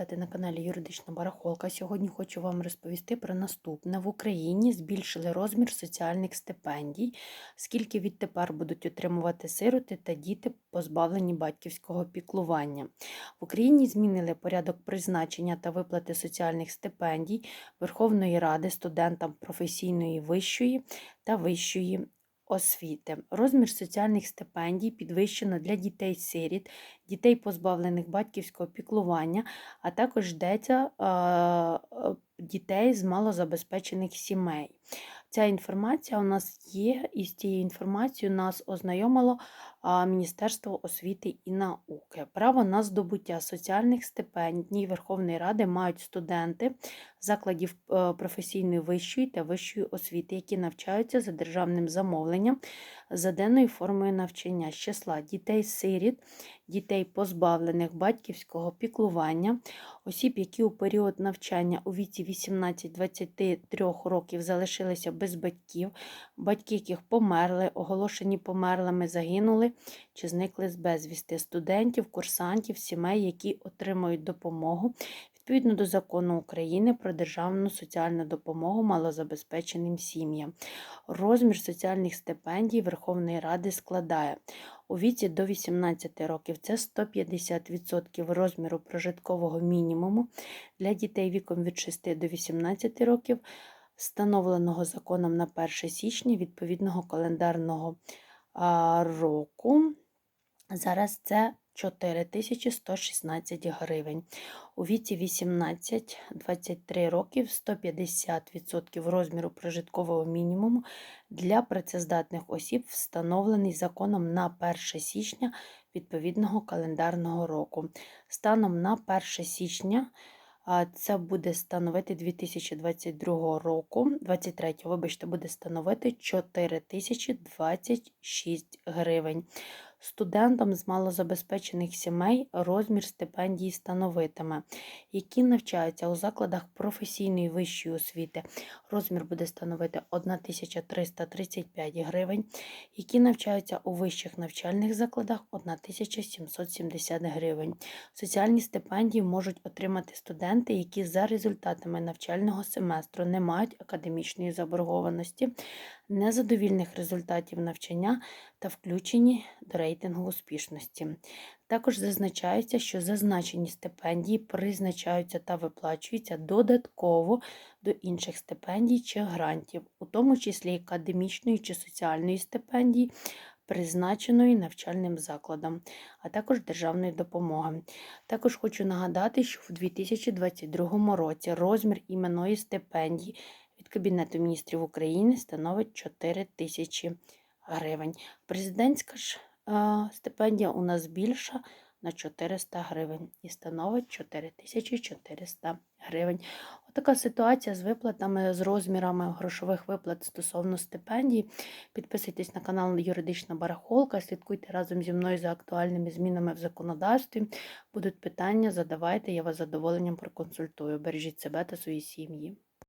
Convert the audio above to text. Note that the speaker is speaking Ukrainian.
вітати на каналі Юридична Барахолка. Сьогодні хочу вам розповісти про наступне. В Україні збільшили розмір соціальних стипендій, скільки відтепер будуть отримувати сироти та діти, позбавлені батьківського піклування. В Україні змінили порядок призначення та виплати соціальних стипендій Верховної Ради студентам професійної вищої та вищої освіти. Розмір соціальних стипендій підвищено для дітей-сиріт, дітей, позбавлених батьківського піклування, а також йдеться е, дітей з малозабезпечених сімей. Ця інформація у нас є, і з цією інформацією нас ознайомило Міністерство освіти і науки. Право на здобуття соціальних стипендій Верховної Ради мають студенти закладів е, професійної вищої та вищої освіти, які навчаються за державним замовленням за денною формою навчання з числа дітей-сиріт, дітей, позбавлених батьківського піклування, осіб, які у період навчання у віці 18-23 років залишилися без батьків, батьки, яких померли, оголошені померлими, загинули чи зникли з безвісти, студентів, курсантів, сімей, які отримують допомогу. Відповідно до закону України про державну соціальну допомогу малозабезпеченим сім'ям. Розмір соціальних стипендій Верховної Ради складає у віці до 18 років це 150% розміру прожиткового мінімуму для дітей віком від 6 до 18 років, встановленого законом на 1 січня відповідного календарного року. Зараз це 4116 гривень. У віці 18-23 років 150% розміру прожиткового мінімуму для працездатних осіб, встановлений законом на 1 січня відповідного календарного року. Станом на 1 січня це буде становити 2022 року, 23, вибачте, буде становити 4026 гривень. Студентам з малозабезпечених сімей розмір стипендії становитиме, які навчаються у закладах професійної вищої освіти. Розмір буде становити 1335 гривень, які навчаються у вищих навчальних закладах 1770 гривень. Соціальні стипендії можуть отримати студенти, які за результатами навчального семестру не мають академічної заборгованості, незадовільних результатів навчання та включені до рейтингу успішності. Також зазначається, що зазначені стипендії призначаються та виплачуються додатково до інших стипендій чи грантів, у тому числі академічної чи соціальної стипендії, призначеної навчальним закладом, а також державної допомоги. Також хочу нагадати, що в 2022 році розмір іменної стипендії від Кабінету міністрів України становить 4 тисячі гривень. Президентська ж стипендія у нас більша на 400 гривень і становить 4400 гривень. Отака ситуація з виплатами, з розмірами грошових виплат стосовно стипендій. Підписуйтесь на канал Юридична Барахолка, слідкуйте разом зі мною за актуальними змінами в законодавстві. Будуть питання, задавайте, я вас задоволенням проконсультую. Бережіть себе та свої сім'ї.